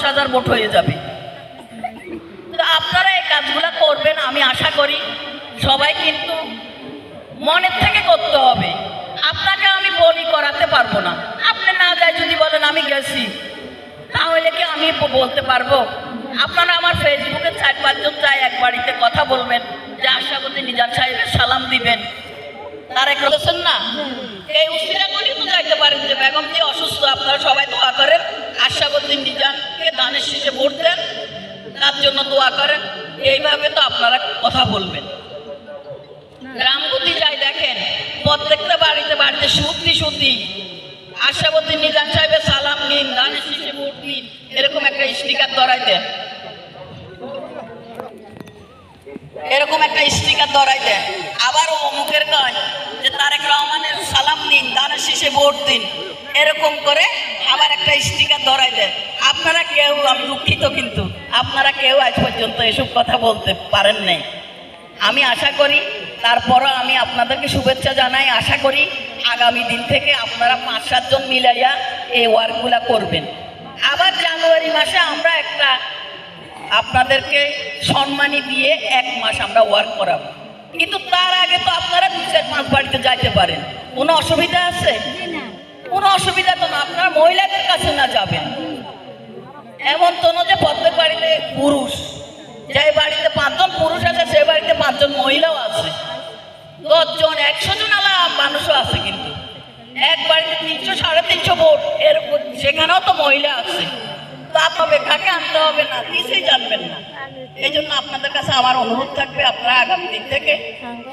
দশ হাজার ভোট হয়ে যাবে। আপনারা এই কাজগুলো করবেন, আমি আশা করি সবাই কিন্তু মনের থেকে করতে হবে। আপনাকে আমি বলি করাতে পারব না। আপনি না যায় যদি বলেন, আমি গেছি, তাহলে কি আমি বলতে পারব? আপনারা আমার ফেসবুকে চার পাঁচজন যায় এক বাড়িতে কথা বলবেন, যে আশাবতী নিজান সাহেবের সালাম দিবেন। তারা বলেছেন না এই উশিরা করি তো যাইতে পারেন যে বেগম যে অসুস্থ আপনারা সবাই দোয়া করেন আশাবুদ্দিন নিজানকে দেন তার জন্য দোয়া করেন। এইভাবে তো আপনারা কথা বলবেন। গ্রামগতি যাই দেখেন, প্রত্যেকটা বাড়িতে বাড়িতে সুতি সুতি আশাবতী নিজাম সাহেবের সালাম নিন ভোট দিন, এরকম একটা স্টিকার ধরাই দেন এরকম একটা স্টিকার ধরাই দেন আবার ও অমুকের কয় যে, তারেক রহমানের সালাম নিন দানের শীষে ভোট দিন। এরকম করে আবার একটা স্টিকার ধরাই দেন আপনারা কেউ আমি দুঃখিত কিন্তু আপনারা কেউ আজ পর্যন্ত এসব কথা বলতে পারেন নাই। আমি আশা করি তারপরও আমি আপনাদেরকে শুভেচ্ছা জানাই আশা করি আগামী দিন থেকে আপনারা পাঁচ সাতজন মিলাইয়া এই ওয়ার্কগুলা করবেন। আবার জানুয়ারি মাসে আমরা একটা আপনাদেরকে সম্মানী দিয়ে এক মাস আমরা ওয়ার্ক করাবো। কিন্তু তার আগে তো আপনারা দু চার পাঁচ বাড়িতে যাইতে পারেন। কোনো অসুবিধা আছে? কোনো অসুবিধা তো না আপনারা মহিলাদের কাছে না যাবেন। এমন তো যে প্রত্যেক বাড়িতে পুরুষ। যে বাড়িতে পাঁচজন পুরুষ আছে, সে বাড়িতে পাঁচজন মহিলাও আছে। দশজন একশো জন আলা মানুষও আছে কিন্তু। এক বাড়িতে তিনশো, সাড়ে তিনশো ভোট এর সেখানেও তো মহিলা আছে। তা হবে কাকে আনতে হবে না কিছুই জানবেন না। এই জন্য আপনাদের কাছে আমার অনুরোধ থাকবে আপনারা আগামী দিন থেকে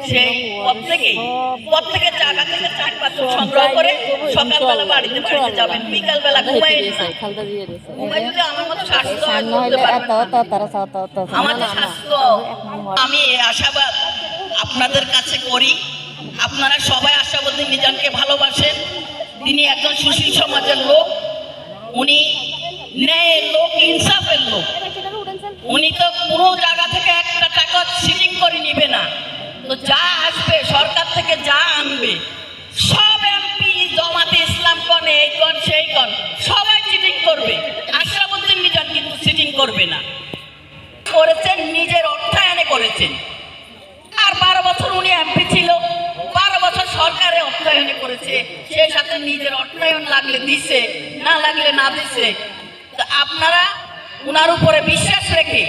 সেই প্রত্যেকেই প্রত্যেকের জায়গা থেকে চার পাঁচজন সংগ্রহ করে সকালবেলা বাড়িতে বাড়িতে যাবেন বিকালবেলা ঘুমাই ঘুমাই যদি আমার মতো স্বাস্থ্য স্বাস্থ্য আমি আশাবাদ আপনাদের কাছে করি। আপনারা সবাই আশাবাদী নিজানকে ভালোবাসেন। তিনি একজন সুশীল সমাজের লোক উনি ন্যায়ের লোক ইনসাফের লোক উনি তো কোনো জায়গা থেকে একটা টাকা সিলিং করে নিবে না। তো যা আসবে, সরকার থেকে যা আনবে, সব এমপি জমাতে ইসলাম কন, এই কন, সেই কন, সবাই সিটিং করবে। আশরাফুদ্দিন নিজান কিন্তু সিটিং করবে না। করেছেন, নিজের অর্থায়নে করেছেন। আর বারো বছর উনি এমপি ছিল, বারো বছর সরকারে অর্থায়নে করেছে, সে সাথে নিজের অর্থায়ন লাগলে দিছে, না লাগলে না দিছে। আপনারা উনার উপরে বিশ্বাস রেখে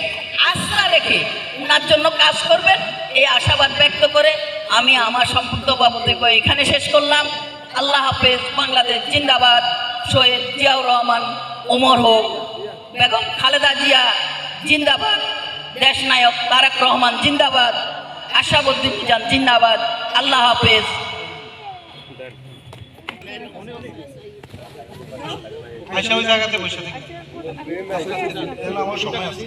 উনার জন্য কাজ করবেন এই আশাবাদ ব্যক্ত করে আমি আমার সম্পূর্ণ বক্তব্য এখানে শেষ করলাম আল্লাহ হাফেজ বাংলাদেশ জিন্দাবাদ সৈয়দ জিয়াউর রহমান ওমর হোক বেগম খালেদা জিয়া জিন্দাবাদ দেশনায়ক তারেক রহমান জিন্দাবাদ আশাবুদ্দিন মিজান জিন্দাবাদ আল্লাহ হাফেজ আইসা ওই জায়গাতে বসে থাকি আমার সময় আছে